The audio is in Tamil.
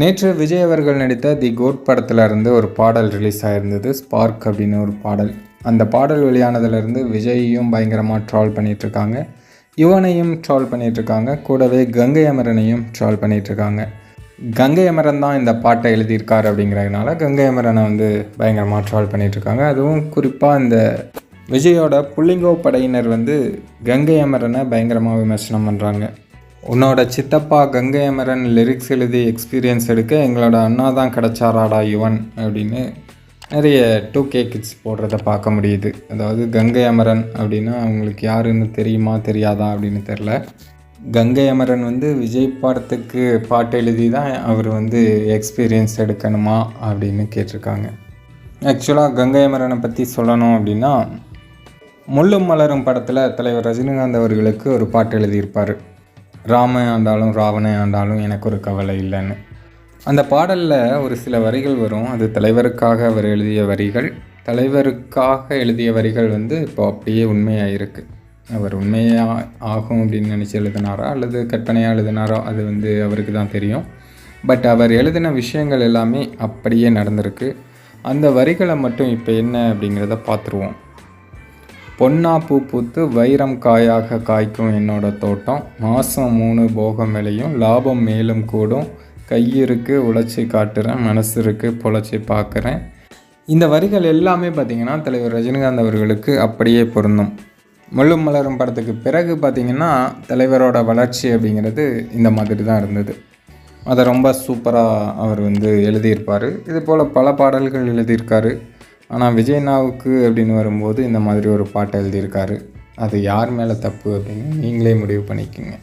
நேற்று விஜய் அவர்கள் நடித்த தி கோட் படத்தில் இருந்து ஒரு பாடல் ரிலீஸ் ஆயிருந்தது ஸ்பார்க் அப்படின்னு ஒரு பாடல். அந்த பாடல் வெளியானதுலேருந்து விஜயையும் பயங்கரமாக ட்ரால் பண்ணிகிட்ருக்காங்க யுவனையும் ட்ரால் பண்ணிகிட்ருக்காங்க கூடவே கங்கை அமரனையும் ட்ரால் பண்ணிகிட்ருக்காங்க கங்கை அமரன் தான் இந்த பாட்டை எழுதியிருக்கார் அப்படிங்கிறதுனால கங்கை அமரனை வந்து பயங்கரமாக ட்ரால் பண்ணிகிட்ருக்காங்க அதுவும் குறிப்பாக இந்த விஜயோட புள்ளிங்கோ படையினர் வந்து கங்கை அமரனை பயங்கரமாக விமர்சனம் பண்ணுறாங்க உன்னோட சித்தப்பா கங்கை அமரன் லிரிக்ஸ் எழுதி எக்ஸ்பீரியன்ஸ் எடுக்க எங்களோட அண்ணா தான் கிடச்சாராடா யுவன் அப்படின்னு நிறைய டூ கே கிட்ஸ் போடுறத பார்க்க முடியுது. அதாவது கங்கை அமரன் அப்படின்னா அவங்களுக்கு யாருன்னு தெரியுமா தெரியாதா அப்படின்னு தெரில கங்கை அமரன் வந்து விஜய் படத்துக்கு பாட்டு எழுதி தான் அவர் வந்து எக்ஸ்பீரியன்ஸ் எடுக்கணுமா அப்படின்னு கேட்டிருக்காங்க. ஆக்சுவலாக கங்கை அமரனை பற்றி சொல்லணும் அப்படின்னா முள்ளும் மலரும் படத்தில் தலைவர் ரஜினிகாந்த் அவர்களுக்கு ஒரு பாட்டு எழுதியிருப்பார். ராமன் ஆண்டாலும் ராவணன் ஆண்டாலும் எனக்கு ஒரு கவலை இல்லைன்னு. அந்த பாடலில் ஒரு சில வரிகள் வரும். அது தலைவருக்காக அவர் எழுதிய வரிகள். தலைவருக்காக எழுதிய வரிகள் வந்து இப்போ அப்படியே உண்மையாக இருக்குது அவர் உண்மையாக ஆகும் அப்படின்னு நினச்சி எழுதினாரா? அல்லது கற்பனையாக எழுதினாரோ? அது வந்து அவருக்கு தான் தெரியும். பட் அவர் எழுதின விஷயங்கள் எல்லாமே அப்படியே நடந்திருக்கு. அந்த வரிகளை மட்டும் இப்போ என்ன அப்படிங்கிறத பார்த்துருவோம். பொன்னா பூ பூத்து வைரம் காயாக காய்க்கும் என்னோட தோட்டம். மாதம் மூணு போகம் விளையும் லாபம் மேலும் கூடும். கையிருக்கு உழைச்சி காட்டுறேன் மனசு இருக்கு பொழைச்சி பார்க்குறேன். இந்த வரிகள் எல்லாமே பார்த்திங்கன்னா தலைவர் ரஜினிகாந்த் அவர்களுக்கு அப்படியே பொருந்தும். முள்ளும் மலரும் படத்துக்கு பிறகு பார்த்திங்கன்னா தலைவரோட வளர்ச்சி அப்படிங்கிறது இந்த மாதிரி தான் இருந்தது. அதை ரொம்ப சூப்பராக அவர் வந்து எழுதியிருப்பார். இது போல் பல பாடல்கள் எழுதியிருக்காரு. ஆனால் விஜய்னாவுக்கு அப்படின்னு வரும்போது இந்த மாதிரி ஒரு பாட்டை எழுதியிருக்காரு. அது யார் மேலே தப்பு அப்படின்னு நீங்களே முடிவு பண்ணிக்கோங்க.